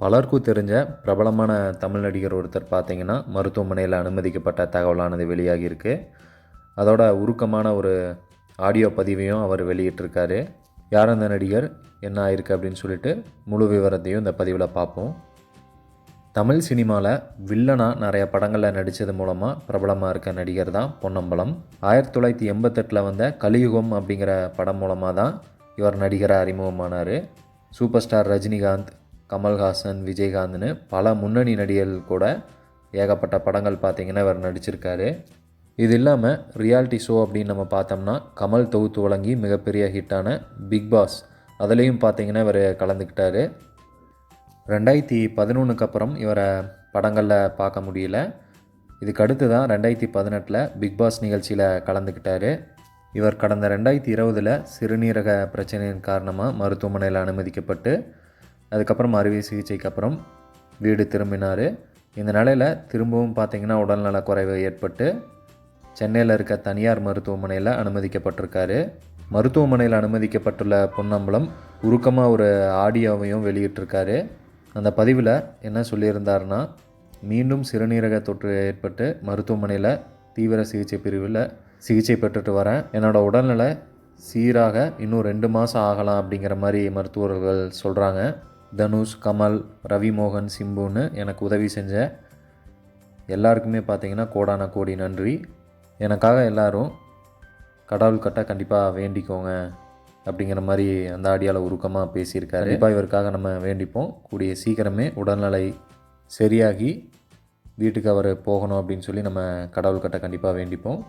பலருக்கும் தெரிஞ்ச பிரபலமான தமிழ் நடிகர் ஒருத்தர் பார்த்தீங்கன்னா மருத்துவமனையில் அனுமதிக்கப்பட்ட தகவலானது வெளியாகியிருக்கு. அதோட உருக்கமான ஒரு ஆடியோ பதிவையும் அவர் வெளியிட்டிருக்காரு. யார் அந்த நடிகர்? என்ன ஆயிருக்கு அப்படின்னு சொல்லிட்டு முழு விவரத்தையும் இந்த பதிவில் பார்ப்போம். தமிழ் சினிமாவில் வில்லனாக நிறைய படங்களில் நடித்தது மூலமாக பிரபலமாக இருக்க நடிகர் தான் பொன்னம்பலம். ஆயிரத்தி தொள்ளாயிரத்தி எண்பத்தெட்டில் வந்த கலியுகம் அப்படிங்கிற படம் மூலமாக தான் இவர் நடிகராக அறிமுகமானார். சூப்பர் ஸ்டார் ரஜினிகாந்த் கமல்ஹாசன் விஜயகாந்த்னு பல முன்னணி நடிகர்கள் கூட ஏகப்பட்ட படங்கள் பார்த்தீங்கன்னா இவர் நடிச்சிருக்காரு. இது இல்லாமல் ரியாலிட்டி ஷோ அப்படின்னு நம்ம பார்த்தோம்னா கமல் தொகுத்து வழங்கி மிகப்பெரிய ஹிட்டான பிக் பாஸ் அதுலேயும் பார்த்தீங்கன்னா இவர் கலந்துக்கிட்டார். ரெண்டாயிரத்தி பதினொன்றுக்கு அப்புறம் இவரை படங்களில் பார்க்க முடியல. இதுக்கு அடுத்து தான் ரெண்டாயிரத்தி பதினெட்டில் பிக் பாஸ் நிகழ்ச்சியில் கலந்துக்கிட்டார். இவர் கடந்த ரெண்டாயிரத்தி இருபதில் சிறுநீரக பிரச்சனையின் காரணமாக மருத்துவமனையில் அனுமதிக்கப்பட்டு அதுக்கப்புறம் அறுவை சிகிச்சைக்கு அப்புறம் வீடு திரும்பினார். இந்த நிலையில் திரும்பவும் பார்த்திங்கன்னா உடல்நல குறைவு ஏற்பட்டு சென்னையில் இருக்க தனியார் மருத்துவமனையில் அனுமதிக்கப்பட்டிருக்காரு. மருத்துவமனையில் அனுமதிக்கப்பட்டுள்ள பொன்னம்பலம் உருக்கமாக ஒரு ஆடியோவையும் வெளியிட்டிருக்காரு. அந்த பதிவில் என்ன சொல்லியிருந்தாருன்னா மீண்டும் சிறுநீரக தொற்று ஏற்பட்டு மருத்துவமனையில் தீவிர சிகிச்சை பிரிவில் சிகிச்சை பெற்றுட்டு வரேன். என்னோடய உடல்நிலை சீராக இன்னும் ரெண்டு மாதம் ஆகலாம் அப்படிங்கிற மாதிரி மருத்துவர்கள் சொல்கிறாங்க தனுஷ் கமல் ரவி மோகன் சிம்புன்னு எனக்கு உதவி செஞ்ச எல்லாருக்குமே பார்த்தீங்கன்னா கோடான கோடி நன்றி. எனக்காக எல்லாரும் கடவுள்கிட்ட கண்டிப்பாக வேண்டிக்கோங்க அப்படிங்கிற மாதிரி அந்த ஆடியாவில் உருக்கமாக பேசியிருக்காரு. கண்டிப்பாக இவருக்காக நம்ம வேண்டிப்போம். கூடிய சீக்கிரமே உடல்நிலை சரியாகி வீட்டுக்கு அவர் போகணும் அப்படின்னு சொல்லி நம்ம கடவுள்கிட்ட கண்டிப்பாக வேண்டிப்போம்.